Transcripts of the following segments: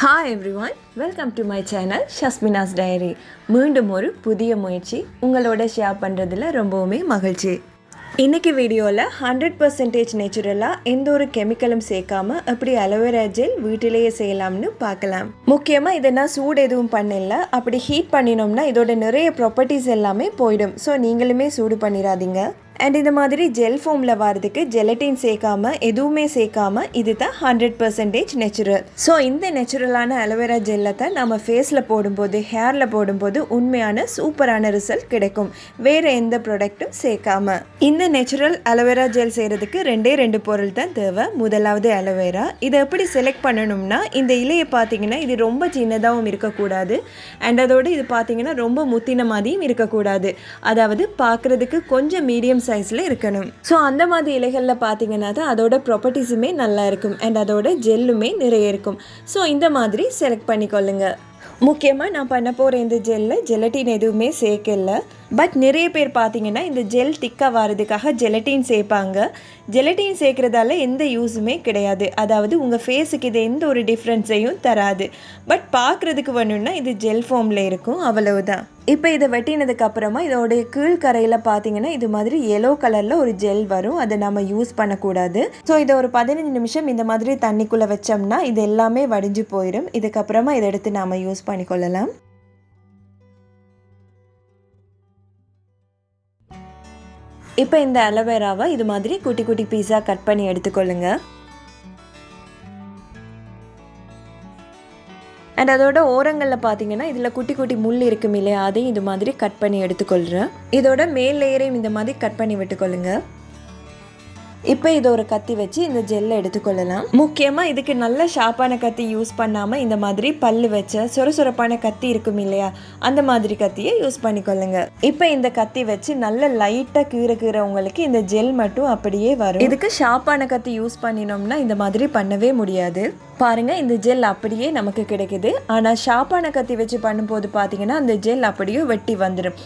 Hi everyone welcome to my channel ஷஸ்மினாஸ் diary மீண்டும் ஒரு புதிய முயற்சி உங்களோட ஷேர் பண்ணுறதுல ரொம்பவுமே மகிழ்ச்சி. இன்றைக்கி வீடியோவில் ஹண்ட்ரட் பர்சன்டேஜ் நேச்சுரலாக எந்த ஒரு கெமிக்கலும் சேர்க்காம எப்படி அலோவேரா ஜெல் வீட்டிலேயே செய்யலாம்னு பார்க்கலாம். முக்கியமாக இதை நான் சூடு எதுவும் பண்ணல அப்படி ஹீட் பண்ணினோம்னா இதோட நிறைய ப்ராப்பர்ட்டிஸ் எல்லாமே போயிடும். ஸோ நீங்களுமே சூடு பண்ணிடாதீங்க. அண்ட் இந்த மாதிரி ஜெல் ஃபோமில் வரதுக்கு ஜெலட்டின் சேர்க்காம எதுவுமே சேர்க்காம இது தான் ஹண்ட்ரட் பர்சன்டேஜ் நேச்சுரல் ஸோ இந்த நேச்சுரலான அலோவேரா ஜெல்லை தான் நம்ம ஃபேஸில் போடும்போது ஹேரில் போடும்போது உண்மையான சூப்பரான ரிசல்ட் கிடைக்கும். வேறு எந்த ப்ராடக்ட்டும் சேர்க்காம. இந்த நேச்சுரல் அலோவேரா ஜெல் செய்கிறதுக்கு ரெண்டே ரெண்டு பொருள் தான் தேவை. முதலாவது அலோவேரா இதை எப்படி செலக்ட் பண்ணணும்னா இந்த இலையை பார்த்தீங்கன்னா இது ரொம்ப சின்னதாகவும் இருக்கக்கூடாது. அண்ட் அதோடு இது பார்த்தீங்கன்னா ரொம்ப முத்தின மாதிரியும் இருக்கக்கூடாது. அதாவது பார்க்குறதுக்கு கொஞ்சம் மீடியம் சைஸில் இருக்கணும். ஸோ அந்த மாதிரி இலைகளில் பார்த்தீங்கன்னா தான் அதோட ப்ராப்பர்ட்டிஸுமே நல்லா இருக்கும். அண்ட் அதோட ஜெல்லுமே நிறைய இருக்கும். ஸோ இந்த மாதிரி செலக்ட் பண்ணிக்கொள்ளுங்க. முக்கியமாக நான் பண்ண போகிற இந்த ஜெல்லில் ஜெலட்டின் எதுவுமே சேர்க்கல. பட் நிறைய பேர் பார்த்தீங்கன்னா இந்த ஜெல் திக்காக வர்றதுக்காக ஜெலட்டின் சேர்ப்பாங்க. ஜெலட்டின் சேர்க்குறதால எந்த யூஸுமே கிடையாது. அதாவது உங்கள் ஃபேஸுக்கு இது எந்த ஒரு டிஃப்ரென்ஸையும் தராது. பட் பார்க்குறதுக்கு வேணும்னா இது ஜெல் ஃபார்மில் இருக்கும். அவ்வளவுதான். இப்போ இதை வெட்டினதுக்கப்புறமா இதோடைய கீழ்கரையில் பார்த்தீங்கன்னா இது மாதிரி எல்லோ கலரில் ஒரு ஜெல் வரும். அதை நம்ம யூஸ் பண்ணக்கூடாது. ஸோ இதை ஒரு பதினஞ்சு நிமிஷம் இந்த மாதிரி தண்ணிக்குள்ளே வச்சோம்னா இது எல்லாமே வடிஞ்சு போயிடும் இதுக்கப்புறமா இதை எடுத்து நாம் யூஸ் பண்ணிக்கொள்ளலாம். இப்போ இந்த அலோவேராவை இது மாதிரி குட்டி குட்டி பீஸாக கட் பண்ணி எடுத்துக்கொள்ளுங்க. அண்ட் அதோட ஓரங்களில் பார்த்தீங்கன்னா இதில் குட்டி குட்டி முள் இருக்கும் இல்லையா அதையும் இது மாதிரி கட் பண்ணி எடுத்துக்கொள்கிறேன் இதோட மேல் லேயரையும் இந்த மாதிரி கட் பண்ணி விட்டுக்கொள்ளுங்கள் இப்போ இதை ஒரு கத்தி வச்சு இந்த ஜெல்லை எடுத்துக்கொள்ளலாம். முக்கியமாக இதுக்கு நல்ல ஷார்ப்பான கத்தி யூஸ் பண்ணாமல் இந்த மாதிரி பல்லு வச்ச சொரசொரப்பான கத்தி இருக்கும் இல்லையா? அந்த மாதிரி கத்தியை யூஸ் பண்ணிக்கொள்ளுங்க. இப்போ இந்த கத்தி வச்சு நல்ல லைட்டாக கீற கீற உங்களுக்கு இந்த ஜெல் மட்டும் அப்படியே வரும். இதுக்கு ஷார்ப்பான கத்தி யூஸ் பண்ணினோம்னா இந்த மாதிரி பண்ணவே முடியாது. பாருங்க இந்த ஜெல் அப்படியே நமக்கு கிடைக்குது. ஆனால் ஷார்ப்பான கத்தி வச்சு பண்ணும்போது பார்த்தீங்கன்னா அந்த ஜெல் அப்படியே வெட்டி வந்துடும்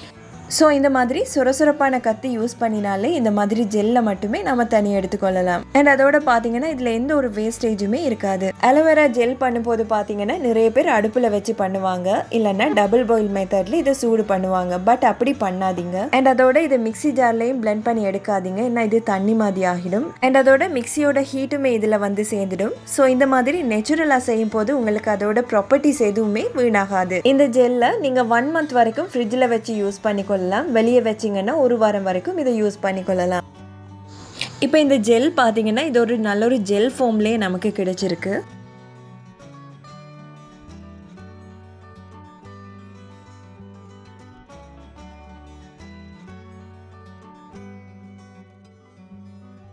ஸோ இந்த மாதிரி சுரசுரப்பான கத்தி யூஸ் பண்ணினாலே இந்த மாதிரி ஜெல்லை மட்டுமே நம்ம தனி எடுத்துக்கொள்ளலாம். அண்ட் அதோட பார்த்தீங்கன்னா இதில் எந்த ஒரு வேஸ்டேஜுமே இருக்காது. அலோவேரா ஜெல் பண்ணும்போது பார்த்தீங்கன்னா நிறைய பேர் அடுப்பில் வச்சு பண்ணுவாங்க. இல்லைன்னா டபுள் பாயில் மெத்தட்ல இதை சூடு பண்ணுவாங்க. பட் அப்படி பண்ணாதீங்க. அண்ட் அதோட இதை மிக்சி ஜார்லையும் பிளெண்ட் பண்ணி எடுக்காதீங்க. ஏன்னா இது தண்ணி மாதிரி ஆகிடும். அண்ட் அதோட மிக்சியோட ஹீட்டுமே இதில் வந்து சேர்ந்துடும். ஸோ இந்த மாதிரி நேச்சுரலாக செய்யும் போது உங்களுக்கு அதோட ப்ராப்பர்ட்டிஸ் எதுவுமே வீணாகாது. இந்த ஜெல்லை நீங்கள் ஒன் மந்த் வரைக்கும் ஃப்ரிட்ஜில் வச்சு யூஸ் பண்ணிக்கொள்ள கொள்ளலாம். வெளியே வச்சிங்கன்னா ஒரு வாரம் வரைக்கும் இதை யூஸ் பண்ணிக்கொள்ளலாம் இப்போ இந்த ஜெல் பார்த்தீங்கன்னா இது ஒரு நல்ல ஒரு ஜெல் ஃபோம்லேயே நமக்கு கிடைச்சிருக்கு.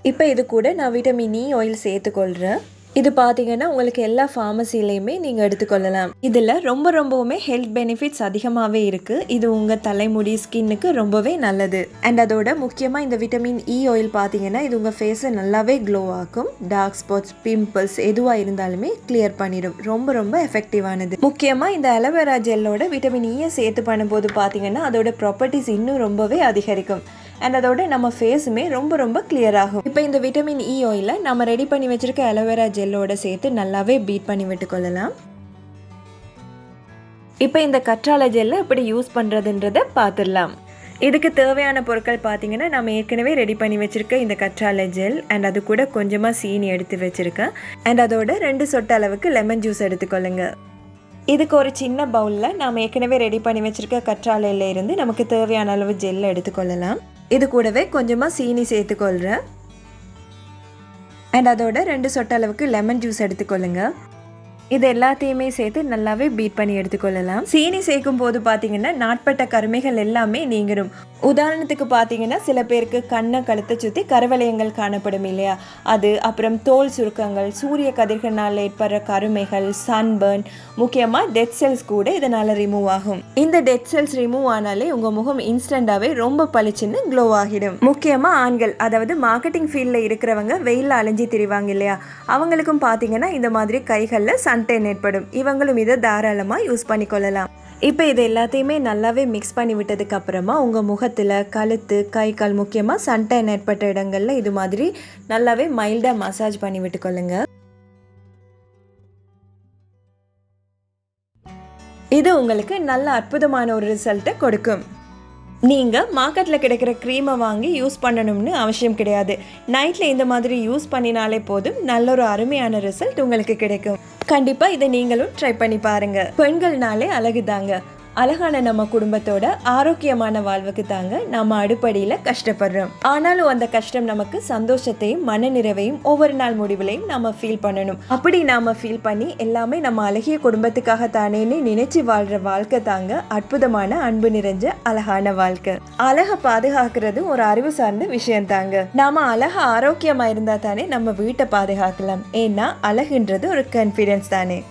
இப்போ இது கூட நான் விட்டமின் இ e ஆயில் சேர்த்துக்கொள்கிறேன் இது பார்த்தீங்கன்னா உங்களுக்கு எல்லா ஃபார்மசிலையுமே நீங்கள் எடுத்துக்கொள்ளலாம். இதில் ரொம்ப ரொம்பவுமே ஹெல்த் பெனிஃபிட்ஸ் அதிகமாகவே இருக்குது இது உங்கள் தலைமுடி ஸ்கின்னுக்கு ரொம்பவே நல்லது. அண்ட் அதோட முக்கியமாக இந்த விட்டமின் இ e ஆயில் பார்த்தீங்கன்னா இது உங்கள் ஃபேஸை நல்லாவே க்ளோ ஆக்கும். டார்க் ஸ்பாட்ஸ் பிம்பிள்ஸ் எதுவாக இருந்தாலுமே கிளியர் பண்ணிடும். ரொம்ப ரொம்ப எஃபெக்டிவானது முக்கியமாக இந்த அலோவேரா ஜெல்லோட விட்டமின் இயை சேர்த்து பண்ணும்போது பார்த்தீங்கன்னா அதோட ப்ராப்பர்ட்டிஸ் இன்னும் ரொம்பவே அதிகரிக்கும். அண்ட் அதோட நம்ம ஃபேஸுமே ரொம்ப ரொம்ப கிளியர் ஆகும். இப்போ இந்த விட்டமின் இ ஆயிலை நம்ம ரெடி பண்ணி வச்சுருக்க அலோவேரா ஜெல்லோட சேர்த்து நல்லாவே பீட் பண்ணி விட்டுக்கொள்ளலாம் இப்போ இந்த கற்றாழை ஜெல்லை எப்படி யூஸ் பண்ணுறதுன்றதை பார்த்துடலாம் இதுக்கு தேவையான பொருட்கள் பார்த்தீங்கன்னா நம்ம ஏற்கனவே ரெடி பண்ணி வச்சுருக்க இந்த கற்றாழை ஜெல் அண்ட் அது கூட கொஞ்சமாக சீனி எடுத்து வச்சுருக்கேன். அண்ட் அதோட ரெண்டு சொட்டு அளவுக்கு லெமன் ஜூஸ் எடுத்துக்கொள்ளுங்க இதுக்கு ஒரு சின்ன பவுலில் நாம் ஏற்கனவே ரெடி பண்ணி வச்சுருக்க கற்றாழையில் இருந்து நமக்கு தேவையான அளவு ஜெல்லை எடுத்துக்கொள்ளலாம் இது கூடவே கொஞ்சமாக சீனி சேர்த்துக்கொள்கிறேன் அண்ட் அதோட ரெண்டு சொட்ட அளவுக்கு லெமன் ஜூஸ் எடுத்துக்கொள்ளுங்கள் இது எல்லாத்தையுமே சேர்த்து நல்லாவே பீட் பண்ணி எடுத்துக்கொள்ளலாம். சீனி சேர்க்கும் போது பார்த்தீங்கன்னா நாட்பட்ட கருமைகள் எல்லாமே நீங்கிடும் உதாரணத்துக்கு பார்த்தீங்கன்னா சில பேருக்கு கண்ணை கழுத்தை சுற்றி கருவளையங்கள் காணப்படும் இல்லையா? அது அப்புறம் தோல் சுருக்கங்கள் சூரிய கதிர்களால் ஏற்படுற கருமைகள் சன்பர்ன் முக்கியமாக டெத் செல்ஸ் கூட இதனால் ரிமூவ் ஆகும். இந்த டெத் செல்ஸ் ரிமூவ் ஆனாலே உங்கள் முகம் இன்ஸ்டண்ட்டாகவே ரொம்ப பளிச்சுன்னு க்ளோ ஆகிடும். முக்கியமாக ஆண்கள் அதாவது மார்க்கெட்டிங் ஃபீல்டில் இருக்கிறவங்க வெயிலில் அலைஞ்சி திரிவாங்க இல்லையா? அவங்களுக்கும் பார்த்தீங்கன்னா இந்த மாதிரி கைகளில் சன் சன்டென் ஏற்படும். இவங்களும் இதை தாராளமாக யூஸ் பண்ணிக்கொள்ளலாம். இப்போ இது எல்லாத்தையுமே நல்லாவே மிக்ஸ் பண்ணி விட்டதுக்கு அப்புறமா உங்கள் முகத்தில் கழுத்து கை கால் முக்கியமாக சன்டைன் ஏற்பட்ட இடங்களில் இது மாதிரி நல்லாவே மைல்டாக மசாஜ் பண்ணி விட்டுக்கொள்ளுங்க இது உங்களுக்கு நல்ல அற்புதமான ஒரு ரிசல்ட்டை கொடுக்கும். நீங்கள் மார்க்கெட்டில் கிடைக்கிற க்ரீமை வாங்கி யூஸ் பண்ணணும்னு அவசியம் கிடையாது. நைட்டில் இந்த மாதிரி யூஸ் பண்ணினாலே போதும். நல்ல ஒரு அருமையான ரிசல்ட் உங்களுக்கு கிடைக்கும். கண்டிப்பாக இதை நீங்களும் ட்ரை பண்ணி பாருங்கள் பெண்கள்னாலே அழகு தாங்க அழகான நம்ம குடும்பத்தோட ஆரோக்கியமான வாழ்வுக்கு தாங்க நம்ம அடிப்படையில் கஷ்டப்படுறோம். ஆனாலும் அந்த கஷ்டம் நமக்கு சந்தோஷத்தையும் மனநிறைவையும் ஒவ்வொரு நாள் முடிவுலையும் நம்ம ஃபீல் பண்ணணும். அப்படி நாம ஃபீல் பண்ணி எல்லாமே நம்ம அழகிய குடும்பத்துக்காக தானேன்னு நினைச்சு வாழ்ற வாழ்க்கை தாங்க அற்புதமான அன்பு நிறைஞ்ச அழகான வாழ்க்கை. அழகை பாதுகாக்கிறது ஒரு அறிவு சார்ந்த விஷயம் தாங்க. நாம அழகா ஆரோக்கியமா இருந்தா தானே நம்ம வீட்டை பாதுகாக்கலாம். ஏன்னா அழகுன்றது ஒரு கான்ஃபிடென்ஸ் தானே.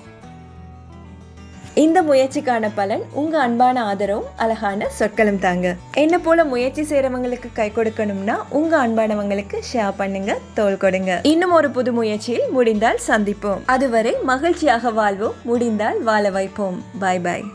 இந்த முயற்சிக்கான பலன் உங்க அன்பான ஆதரவும் அழகான சொற்களும் தாங்க. என்ன போல முயற்சி செய்யறவங்களுக்கு கை கொடுக்கணும்னா உங்க அன்பானவங்களுக்கு ஷேர் பண்ணுங்க தோல் கொடுங்க. இன்னும் ஒரு புது முயற்சியில் முடிந்தால் சந்திப்போம். அதுவரை மகிழ்ச்சியாக வாழ்வோம் முடிந்தால் வாழ வைப்போம். பாய் பாய்